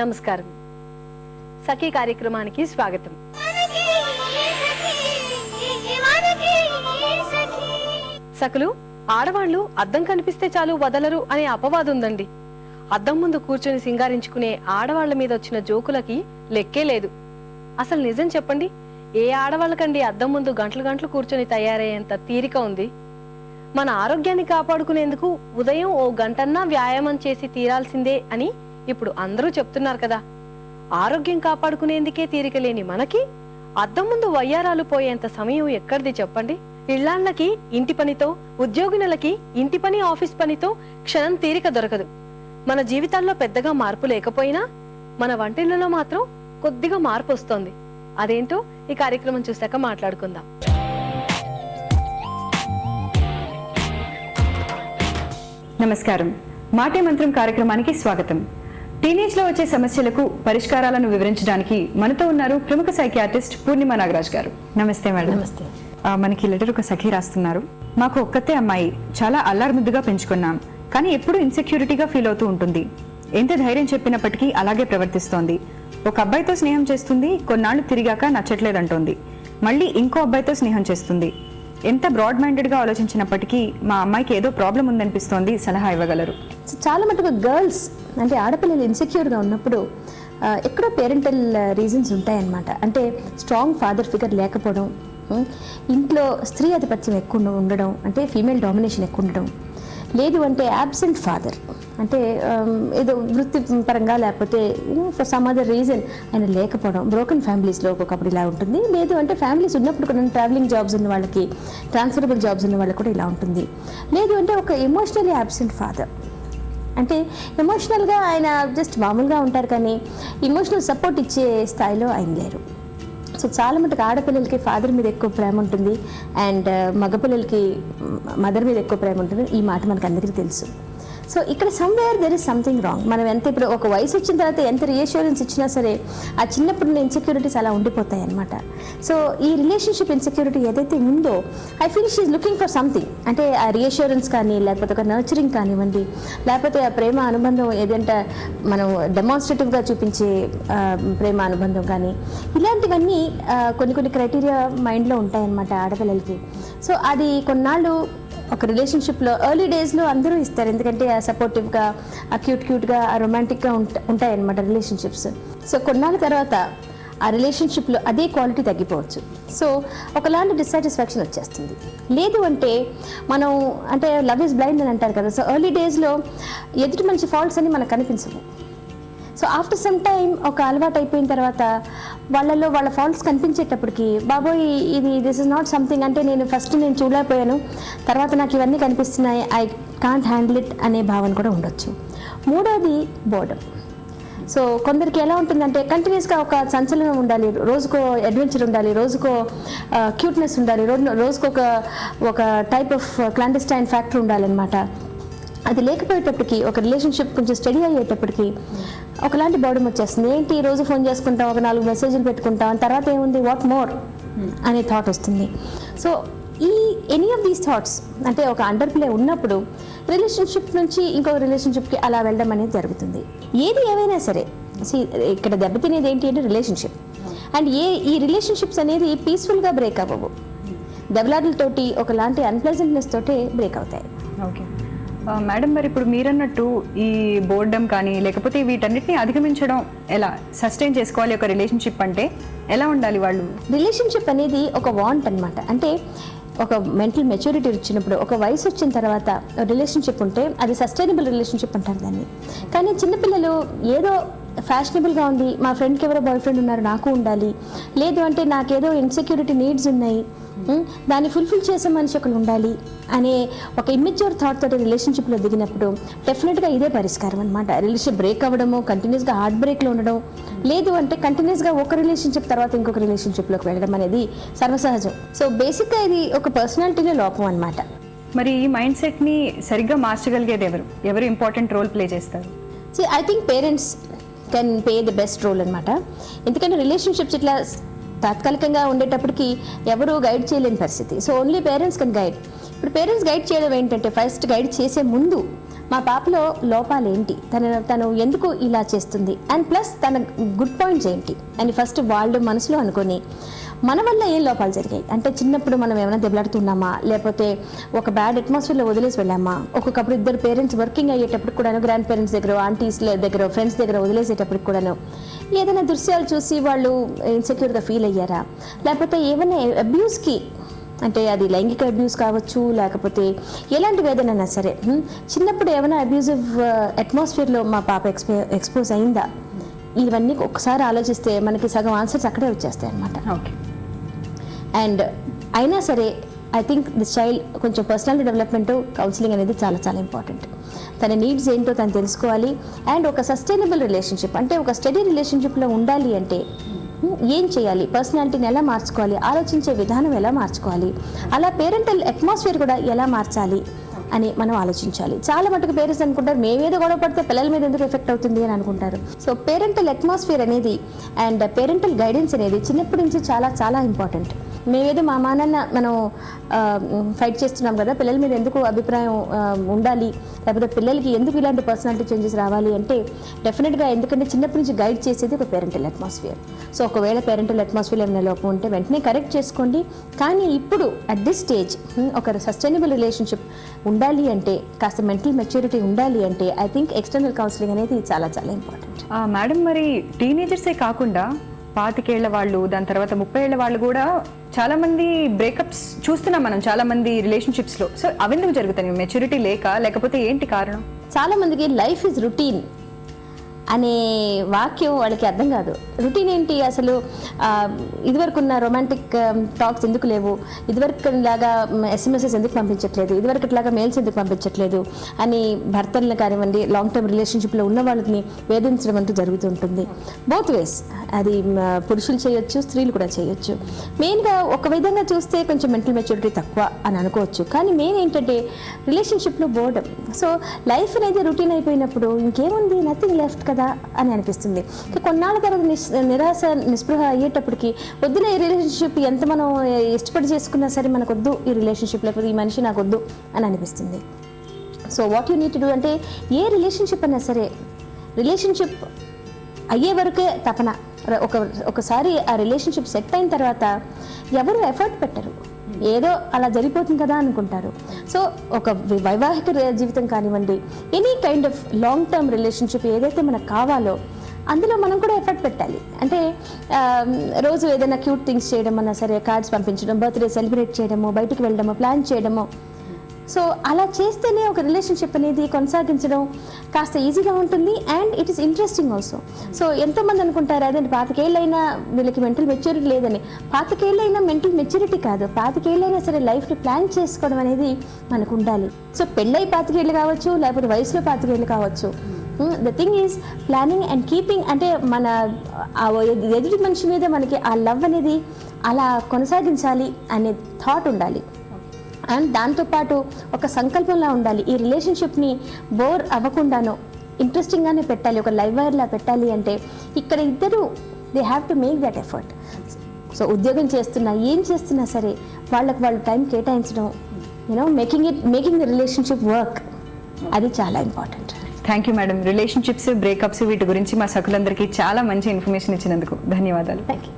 నమస్కారం. సఖీ కార్యక్రమానికి స్వాగతం. సఖులు ఆడవాళ్ళు అద్దం కనిపిస్తే చాలు వదలరు అనే అపవాదం ఉందండి. అద్దం ముందు కూర్చొని సింగారించుకునే ఆడవాళ్ళ మీద వచ్చిన జోకులకి లెక్కే లేదు. అసలు నిజం చెప్పండి ఏ ఆడవాళ్ళకండి అద్దం ముందు గంటలు గంటలు కూర్చొని తయారయ్యేంత తీరిక ఉంది? మన ఆరోగ్యాన్ని కాపాడుకునేందుకు ఉదయం ఓ గంటన్నా వ్యాయామం చేసి తీరాల్సిందే అని ఇప్పుడు అందరూ చెప్తున్నారు కదా. ఆరోగ్యం కాపాడుకునేందుకే తీరిక లేని మనకి అద్దం ముందు వయ్యారాలు పోయేంత సమయం ఎక్కడిది చెప్పండి? ఇళ్ళాళ్ళకి ఇంటి పనితో ఉద్యోగినులకి ఇంటి పని ఆఫీస్ పనితో క్షణం తీరిక దొరకదు. మన జీవితాల్లో పెద్దగా మార్పు లేకపోయినా మన వంటిళ్ళలో మాత్రం కొద్దిగా మార్పు వస్తోంది. అదేంటో ఈ కార్యక్రమం చూశాక మాట్లాడుకుందాం. నమస్కారం. మాటే మంత్రం కార్యక్రమానికి స్వాగతం. టీనేజ్లో వచ్చే సమస్యలకు పరిష్కారాలను వివరించడానికి మనతో ఉన్నారు ప్రముఖ సైకియాట్రిస్ట్ పూర్ణిమ నాగరాజ్ గారు. నమస్తే మేడం. నమస్తే. మనకి లెటర్ ఒక సఖి రాస్తున్నారు. మాకు ఒక్కతే అమ్మాయి. చాలా అల్లారుముద్దుగా పెంచుకున్నాం. కానీ ఎప్పుడూ ఇన్సెక్యూరిటీగా ఫీల్ అవుతూ ఉంటుంది. ఎంత ధైర్యం చెప్పినప్పటికీ అలాగే ప్రవర్తిస్తోంది. ఒక అబ్బాయితో స్నేహం చేస్తుంది కొన్నాళ్ళు తిరిగాక నచ్చట్లేదంటోంది. మళ్ళీ ఇంకో అబ్బాయితో స్నేహం చేస్తుంది. ఎంత బ్రాడ్ మైండెడ్గా ఆలోచించినప్పటికీ మా అమ్మాయికి ఏదో ప్రాబ్లం ఉందనిపిస్తోంది సలహా ఇవ్వగలరు. చాలా మటుకు గర్ల్స్ అంటే ఆడపిల్లలు ఇన్సెక్యూర్గా ఉన్నప్పుడు ఎక్కడో పేరెంటల్ రీజన్స్ ఉంటాయన్నమాట. అంటే స్ట్రాంగ్ ఫాదర్ ఫిగర్ లేకపోవడం ఇంట్లో స్త్రీ ఆధిపత్యం ఎక్కువ ఉండడం అంటే ఫీమేల్ డామినేషన్ ఎక్కువ ఉండడం. లేదు అంటే యాబ్సెంట్ ఫాదర్ అంటే ఏదో వృత్తి పరంగా లేకపోతే ఫర్ సమ్ అదర్ రీజన్ ఆయన లేకపోవడం. బ్రోకెన్ ఫ్యామిలీస్లో ఒక్కొక్కప్పుడు ఇలా ఉంటుంది. లేదు అంటే ఫ్యామిలీస్ ఉన్నప్పుడు కూడా ట్రావెలింగ్ జాబ్స్ ఉన్న వాళ్ళకి ట్రాన్స్ఫరబుల్ జాబ్స్ ఉన్న వాళ్ళకి కూడా ఇలా ఉంటుంది. లేదు అంటే ఒక ఎమోషనలీ యాబ్సెంట్ ఫాదర్ అంటే ఎమోషనల్గా ఆయన జస్ట్ మామూలుగా ఉంటారు కానీ ఎమోషనల్ సపోర్ట్ ఇచ్చే స్థాయిలో ఆయన లేరు. సో చాలా మటుకు ఆడపిల్లలకి ఫాదర్ మీద ఎక్కువ ప్రేమ ఉంటుంది. అండ్ మగపిల్లలకి మదర్ మీద ఎక్కువ ప్రేమ ఉంటుంది. ఈ మాట మనకు అందరికీ తెలుసు. సో ఇక్కడ somewhere there is something wrong మనం ఎంత ఇప్పుడు ఒక వయసు వచ్చిన తర్వాత ఎంత రియేష్యూరెన్స్ ఇచ్చినా సరే ఆ చిన్నప్పుడు ఇన్సెక్యూరిటీస్ అలా ఉండిపోతాయి అనమాట సో ఈ రిలేషన్షిప్ ఇన్సెక్యూరిటీ ఏదైతే ఉందో I feel she's looking for something అంటే ఆ రియేష్యూరెన్స్ కానీ లేకపోతే ఒక నర్చరింగ్ కానివ్వండి లేకపోతే ఆ ప్రేమ అనుబంధం ఏదంటే మనం డెమాన్స్ట్రేటివ్గా చూపించే ప్రేమ అనుబంధం కానీ ఇలాంటివన్నీ కొన్ని కొన్ని క్రైటీరియా మైండ్లో ఉంటాయన్నమాట ఆడపిల్లలకి. సో అది కొన్నాళ్ళు ఒక రిలేషన్షిప్లో ఎర్లీ డేస్లో అందరూ ఇస్తారు. ఎందుకంటే ఆ సపోర్టివ్గా ఆ క్యూట్ క్యూట్గా ఆ రొమాంటిక్గా ఉంట ఉంటాయన్నమాట రిలేషన్షిప్స్ సో కొన్నాళ్ళ తర్వాత ఆ రిలేషన్షిప్లో అదే క్వాలిటీ తగ్గిపోవచ్చు. సో ఒకలాంటి డిస్సాటిస్ఫాక్షన్ వచ్చేస్తుంది. లేదు అంటే మనం అంటే లవ్ ఇస్ బ్లైండ్ అని అంటారు కదా. సో ఎర్లీ డేస్లో ఎదుటి మంచి ఫాల్ట్స్ అని మనకు కనిపించవు. సో ఆఫ్టర్ సమ్ టైం ఒక అలవాటు అయిపోయిన తర్వాత వాళ్ళలో వాళ్ళ ఫాల్ట్స్ కనిపించేటప్పటికి బాబోయ్ ఇది దిస్ ఇస్ నాట్ సంథింగ్ అంటే నేను ఫస్ట్ నేను చూడలేకపోయాను. తర్వాత నాకు ఇవన్నీ కనిపిస్తున్నాయి. ఐ కాంట్ హ్యాండిల్ ఇట్ అనే భావన కూడా ఉండొచ్చు. మూడోది బోర్డమ్ సో కొందరికి ఎలా ఉంటుందంటే కంటిన్యూస్గా ఒక సంచలనం ఉండాలి. రోజుకో అడ్వెంచర్ ఉండాలి. రోజుకో క్యూట్నెస్ ఉండాలి. రోజు రోజుకో ఒక ఒక టైప్ ఆఫ్ క్లాండస్టైన్ ఫ్యాక్టర్ ఉండాలన్నమాట. అది లేకపోయేటప్పటికి ఒక రిలేషన్షిప్ కొంచెం స్టడీ అయ్యేటప్పటికి ఒకలాంటి బౌడమ్ వచ్చేస్తుంది. ఏంటి ఈ రోజు ఫోన్ చేసుకుంటాం ఒక నాలుగు మెసేజ్లు పెట్టుకుంటాం తర్వాత ఏముంది? వాట్ మోర్ అనే థాట్ వస్తుంది. సో ఈ ఎనీ ఆఫ్ దీస్ థాట్స్ అంటే ఒక అండర్ ప్లే ఉన్నప్పుడు రిలేషన్షిప్ నుంచి ఇంకొక రిలేషన్షిప్కి అలా వెళ్ళడం అనేది జరుగుతుంది. ఏది ఏమైనా సరే ఇక్కడ దెబ్బతినేది ఏంటి అంటే రిలేషన్షిప్ అండ్ ఏ ఈ రిలేషన్షిప్స్ అనేది పీస్ఫుల్గా బ్రేక్ అవ్వవు. దెబ్బలాటలతోటి ఒకలాంటి అన్ప్లెజెంట్నెస్ తోటే బ్రేక్ అవుతాయి. ఓకే మేడం మరి ఇప్పుడు మీరన్నట్టు ఈ బోర్డమ్ కానీ లేకపోతే వీటన్నిటిని అధిగమించడం ఎలా? సస్టైన్ చేసుకోవాలి ఒక రిలేషన్షిప్ అంటే ఎలా ఉండాలి వాళ్ళు? రిలేషన్షిప్ అనేది ఒక వాంట్ అన్నమాట. అంటే ఒక మెంటల్ మెచ్యూరిటీ వచ్చినప్పుడు ఒక వయసు వచ్చిన తర్వాత రిలేషన్షిప్ ఉంటే అది సస్టైనబుల్ రిలేషన్షిప్ అంటారు దాన్ని. కానీ చిన్నపిల్లలు ఏదో ఫ్యాషనబుల్గా ఉంది. మా ఫ్రెండ్కి ఎవరో బాయ్ ఫ్రెండ్ ఉన్నారు నాకు ఉండాలి. లేదు అంటే నాకేదో ఇన్సెక్యూరిటీ నీడ్స్ ఉన్నాయి. దాన్ని ఫుల్ఫిల్ చేసే మనిషి ఒకరు ఉండాలి అనే ఒక ఇమ్మెచ్యూర్ థాట్ తోటి రిలేషన్షిప్లో దిగినప్పుడు డెఫినెట్గా ఇదే పరిష్కారం అనమాట రిలేషన్ బ్రేక్ అవ్వడము కంటిన్యూస్గా హార్ట్ బ్రేక్లో ఉండడం. లేదు అంటే కంటిన్యూస్గా ఒక రిలేషన్షిప్ తర్వాత ఇంకొక రిలేషన్షిప్లోకి వెళ్ళడం అనేది సర్వసహజం. సో బేసిక్గా ఇది ఒక పర్సనాలిటీలో లోపం అనమాట మరి ఈ మైండ్ సెట్ని సరిగ్గా మార్చగలిగేది ఎవరు? ఎవరు ఇంపార్టెంట్ రోల్ ప్లే చేస్తారు? See I think parents can pay the best role అనమాట ఎందుకంటే రిలేషన్షిప్స్ ఇట్లా తాత్కాలికంగా ఉండేటప్పటికి ఎవరు గైడ్ చేయలేని పరిస్థితి. So only parents can guide ఇప్పుడు పేరెంట్స్ గైడ్ చేయడం ఏంటంటే ఫస్ట్ గైడ్ చేసే ముందు మా పాపలో లోపాలు ఏంటి తన తను ఎందుకు ఇలా చేస్తుంది? అండ్ ప్లస్ తన గుడ్ పాయింట్స్ ఏంటి? అని ఫస్ట్ వాళ్ళు మనసులో అనుకొని మన వల్ల ఏం లోపాలు జరిగాయి? అంటే చిన్నప్పుడు మనం ఏమైనా దెబ్బలాడుతున్నామా? లేకపోతే ఒక బ్యాడ్ అట్మాస్ఫియర్లో వదిలేసి వెళ్ళామా? ఒక్కొక్కప్పుడు ఇద్దరు పేరెంట్స్ వర్కింగ్ అయ్యేటప్పుడు కూడాను గ్రాండ్ పేరెంట్స్ దగ్గర ఆంటీస్ దగ్గర ఫ్రెండ్స్ దగ్గర వదిలేసేటప్పుడు కూడాను ఏదైనా దృశ్యాలు చూసి వాళ్ళు ఇన్సెక్యూర్గా ఫీల్ అయ్యారా? లేకపోతే ఏమైనా అబ్యూస్కి అంటే అది లైంగిక అబ్యూస్ కావచ్చు లేకపోతే ఎలాంటి వేదనైనా సరే చిన్నప్పుడు ఏమైనా అబ్యూజివ్ అట్మాస్ఫియర్లో మా పాప ఎక్స్పో ఎక్స్పోజ్ అయిందా? ఇవన్నీ ఒకసారి ఆలోచిస్తే మనకి సగం ఆన్సర్స్ అక్కడే వచ్చేస్తాయి అన్నమాట. ఓకే. అండ్ అయినా సరే ఐ థింక్ దిస్ చైల్డ్ కొంచెం పర్సనాలిటీ డెవలప్మెంట్ కౌన్సిలింగ్ అనేది చాలా చాలా ఇంపార్టెంట్ తన నీడ్స్ ఏంటో తను తెలుసుకోవాలి. అండ్ ఒక సస్టైనబుల్ రిలేషన్షిప్ అంటే ఒక స్టడీ రిలేషన్షిప్లో ఉండాలి అంటే ఏం చేయాలి? పర్సనాలిటీని ఎలా మార్చుకోవాలి? ఆలోచించే విధానం ఎలా మార్చుకోవాలి? అలా పేరెంటల్ అట్మాస్ఫియర్ కూడా ఎలా మార్చాలి? అని మనం ఆలోచించాలి. చాలా మటుకు పేరెంట్స్ అనుకుంటారు మేమేదో గొడవ పడితే పిల్లల మీద ఎందుకు ఎఫెక్ట్ అవుతుంది? అని అనుకుంటారు. సో పేరెంటల్ అట్మాస్ఫియర్ అనేది అండ్ పేరెంటల్ గైడెన్స్ అనేది చిన్నప్పటి నుంచి చాలా చాలా ఇంపార్టెంట్ మేమేదో మా మానన్న మనం ఫైట్ చేస్తున్నాం కదా పిల్లల మీద ఎందుకు అభిప్రాయం ఉండాలి? లేకపోతే పిల్లలకి ఎందుకు ఇలాంటి పర్సనాలిటీ చేంజెస్ రావాలి అంటే డెఫినెట్గా ఎందుకంటే చిన్నప్పటి నుంచి గైడ్ చేసేది ఒక పేరెంటల్ అట్మాస్ఫియర్ సో ఒకవేళ పేరెంటల్ అట్మాస్ఫియర్ ఏమైనా లోపం ఉంటే వెంటనే కరెక్ట్ చేసుకోండి. కానీ ఇప్పుడు అట్ దిస్ స్టేజ్ ఒక సస్టైనబుల్ రిలేషన్షిప్ ఉండాలి అంటే కాస్త మెంటల్ మెచ్యూరిటీ ఉండాలి అంటే ఐ థింక్ ఎక్స్టర్నల్ కౌన్సిలింగ్ అనేది చాలా చాలా ఇంపార్టెంట్ ఆ, మేడం మరి టీనేజర్సే కాకుండా పాతికేళ్ళ వాళ్ళు దాని తర్వాత ముప్పై ఏళ్ళ వాళ్ళు కూడా చాలా మంది బ్రేకప్స్ చూస్తున్నాం మనం చాలా మంది రిలేషన్షిప్స్లో. సో అవెందుకు జరుగుతాయి మెచ్యూరిటీ లేక లేకపోతే ఏంటి కారణం? చాలా మందికి లైఫ్ ఇస్ రొటీన్ అనే వాక్యం వాళ్ళకి అర్థం కాదు. రొటీన్ ఏంటి? అసలు ఆ, ఇదివరకు ఉన్న రొమాంటిక్ టాక్స్ ఎందుకు లేవు? ఇదివరకు లాగా ఎస్ఎంఎస్ఎస్ ఎందుకు పంపించట్లేదు? ఇదివరకు లాగా మెయిల్స్ ఎందుకు పంపించట్లేదు? అని భర్తలను కానివ్వండి లాంగ్ టర్మ్ రిలేషన్షిప్లో ఉన్న వాళ్ళని వేధించడం అంటూ జరుగుతుంటుంది. బోత్ వేస్ అది పురుషులు చేయొచ్చు స్త్రీలు కూడా చేయొచ్చు. మెయిన్గా ఒక విధంగా చూస్తే కొంచెం మెంటల్ మెచ్యూరిటీ తక్కువ అని అనుకోవచ్చు. కానీ మెయిన్ ఏంటంటే రిలేషన్షిప్లో బోర్డం సో లైఫ్ అనేది రొటీన్ అయిపోయినప్పుడు ఇంకేముంది? నథింగ్ లెఫ్ట్ కదా. అని అనిపిస్తుంది. కొన్నాళ్ళ తర్వాత నిరాశ నిస్పృహ అయ్యేటప్పటికి వద్దున ఈ రిలేషన్షిప్ ఎంత మనం ఇష్టపడి చేసుకున్నా సరే మనకు వద్దు ఈ రిలేషన్షిప్ లేకపోతే ఈ మనిషి నాకు వద్దు అని అనిపిస్తుంది. So what you need to do అంటే ఏ రిలేషన్షిప్ అయినా సరే రిలేషన్షిప్ అయ్యే వరకే తపన. ఒక ఒకసారి ఆ రిలేషన్షిప్ సెట్ అయిన తర్వాత ఎవరు ఎఫర్ట్ పెట్టరు. ఏదో అలా జరిగిపోతుంది కదా అనుకుంటారు. సో ఒక వైవాహిక జీవితం కానివ్వండి any kind of long term relationship ఏదైతే మనకు కావాలో అందులో మనం కూడా ఎఫర్ట్ పెట్టాలి. అంటే రోజు ఏదైనా క్యూట్ థింగ్స్ చేయడం అన్నా సరే కార్డ్స్ పంపించడం బర్త్డే సెలబ్రేట్ చేయడము బయటికి వెళ్ళడము ప్లాన్ చేయడము సో అలా చేస్తేనే ఒక రిలేషన్షిప్ అనేది కొనసాగించడం కాస్త ఈజీగా ఉంటుంది and it is interesting also so ఎంతోమంది అనుకుంటారు అదేంటి పాతికేళ్ళైనా వీళ్ళకి మెంటల్ మెచ్యూరిటీ లేదని. పాతికేళ్ళైనా మెంటల్ మెచ్యూరిటీ కాదు. పాతికేళ్ళైనా సరే లైఫ్ని ప్లాన్ చేసుకోవడం అనేది మనకు ఉండాలి సో పెళ్ళై పాతికేళ్ళు కావచ్చు లేకపోతే వయసులో పాతికేళ్ళు కావచ్చు. The thing is planning and keeping అంటే మన ఆ ఎదుటి మనిషి మీద మనకి ఆ లవ్ అనేది అలా కొనసాగించాలి అనే థాట్ ఉండాలి. అండ్ దాంతోపాటు ఒక సంకల్పంలా ఉండాలి. ఈ రిలేషన్షిప్ని బోర్ అవ్వకుండాను ఇంట్రెస్టింగ్గానే పెట్టాలి ఒక లైవ్ వైర్లా పెట్టాలి అంటే ఇక్కడ ఇద్దరు they have to make that effort so ఉద్యోగం చేస్తున్నా ఏం చేస్తున్నా సరే వాళ్ళకి వాళ్ళు టైం కేటాయించడం you know making it making the relationship work అది చాలా important thank you madam relationships breakups వీటి గురించి మా సకులందరికీ చాలా మంచి ఇన్ఫర్మేషన్ ఇచ్చినందుకు. ధన్యవాదాలు. Thank you